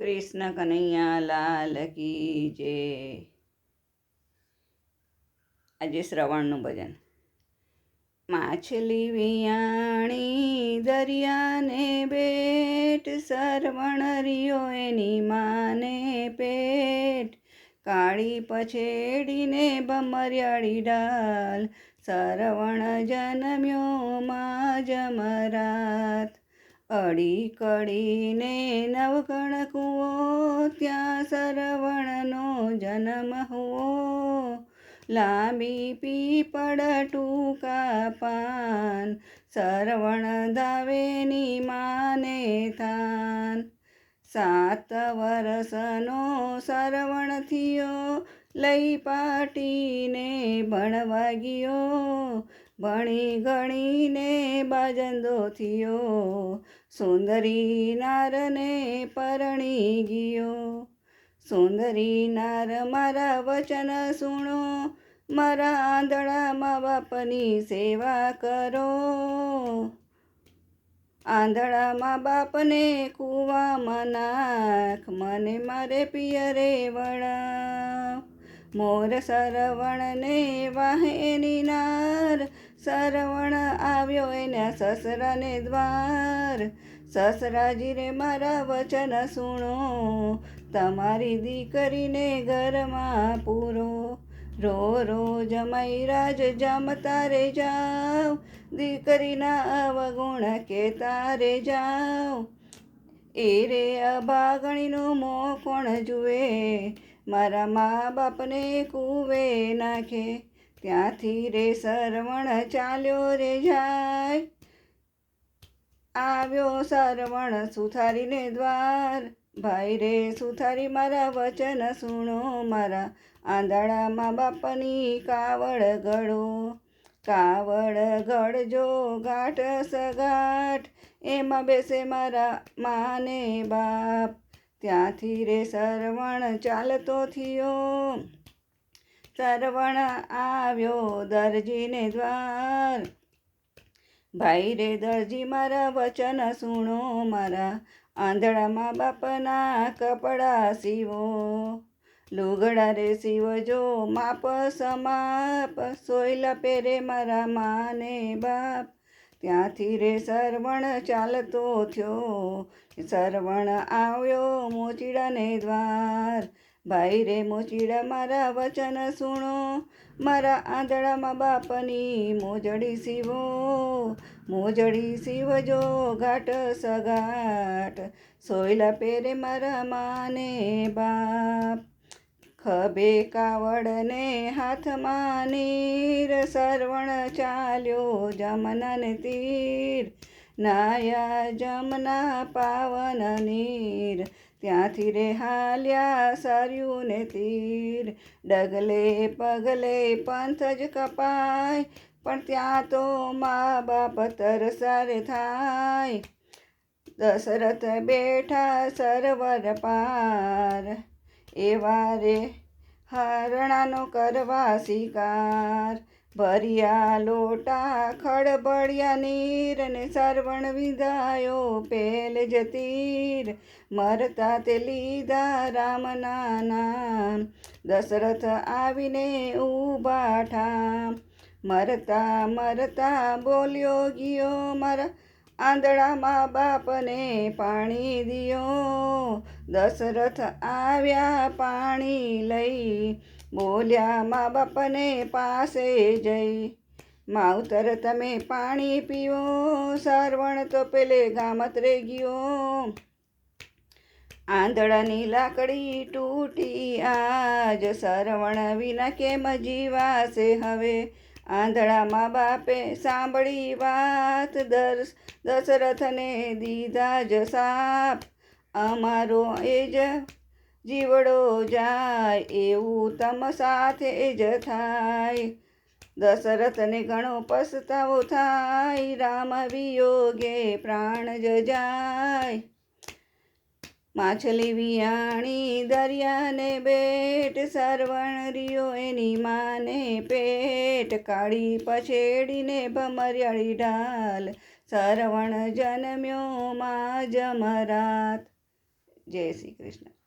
કૃષ્ણ કનૈયા લાલ કી જે આજે શ્રવણનું ભજન. માછલી વિયાણી દરિયાને બેટ, સરવણ રિયો એની માને પેટ. કાળી પછેડીને ભમરિયાળી ડાલ, સરવણ જન્મ્યો મા જમરાત અડી કડીને નવગણ કુવો, ત્યાં સરવણનો જન્મ હુઓ લાંબી પીપળ, ટૂંકા પાન, સરવણ દાવેની માને થાન. સાત વરસનો સરવણ થયો, લઈ પાટીને ભણવા ગયો. ભણી ગણીને બાજંદો થયો. સુંદરી નારને પરણી ગયો. સુંદરી નાર મારા વચન સુણો. મારા આંધળામાં બાપની સેવા કરો. આંધળામાં બાપને કૂવામાં નાખ. મને મારે પિયરે વણા મોર સરવણને વાહેની નાર. સરવણ આવ્યો એના સસરાને દ્વાર. સસરાજી રે, મારા વચન સુણો. તમારી દીકરીને ઘરમાં પૂરો. રો રો, જમાઈ રાજ જમતા રે જાવ. દીકરીના અવગુણ કે રે જાવ. એ રે અભાગણીનું મો કોણ જુએ? મારા મા બાપને કૂવે નાખે. ત્યાંથી રે સરવણ ચાલ્યો રે જાય? આવ્યો સરવણ સુથારીને દ્વાર. ભાઈ રે સુથારી, મારા વચન સુણો. મારા આંધળા મા બાપની કાવડ ગળો. કાવડ ગળજો ગાંઠ સગાઠ એમાં બેસે મારા માને બાપ. ત્યાંથી રે સરવણ ચાલતો થયો. સરવણ આવ્યો દરજીને દ્વાર. ભાઈ રે દરજી, મારા વચન સુણો, મારા આંધળામાં બાપના કપડા સીવો. લુગડા રે સીવજો, માપ સમાપ સોયલા પહેરે મારા માને બાપ. ત્યાંથી રે સરવણ ચાલતો થયો, સરવણ આવ્યો મોચીડાને દ્વાર. ભાઈ રે મોચીડા, મારા વચન સુણો. મારા આંધળામાં બાપની મોજડી સીવો. મોજડી સીવજો ઘાટ સગાટ. સોયલા પેરે મારા માને બાપ. ખભે કાવડને હાથમાં નીર સરવણ ચાલ્યો જમનન તીર. નાયા જમના પાવન નીર. ત્યાંથી રે હાલ્યા સાર્યું ને તીર. ડગલે પગલે પંથ જ કપાય, પણ ત્યાં તો મા બાપ તરસર થાય. દશરથ બેઠા સરવર પાર. એવા રે હરણાનો કરવા શિકાર. ભર્યા લોટા ખડબડિયા નીર ને સરવણ વિધાયો પેલ જતીર. મરતા તે લીધા રામના નામ. દશરથ આવીને ઊભા ઠામ. મરતા મરતા બોલ્યો, ગયો મારા આંધળામાં બાપને પાણી દિયો. દશરથ આવ્યા પાણી લઈ બોલ્યા, મા બાપને પાસે જઈ. માવતર, તમે પાણી પીવો સારવણ તો પેલે ગામત રે ગયો. આંધળાની લાકડી તૂટી. આજ સરવણ વિના કેમ જીવાશે હવે? આંધળા મા બાપે સાંભળી વાત. દર્શ દશરથને દીધા જ સાપ. અમારો એ જ જીવડો જાય એવું તમ સાથે જ થાય. દશરથને ઘણો પસ્તાવો થાય, રામ વિયોગે પ્રાણ જ જાય. માછલી વિયાણી દરિયાને બેટ, સરવણ રિયો એની માને પેટ. કાળી પછેડીને ભમરિયાળી ઢાલ, સરવણ જન્મ્યો મા જમરાત જય શ્રી કૃષ્ણ.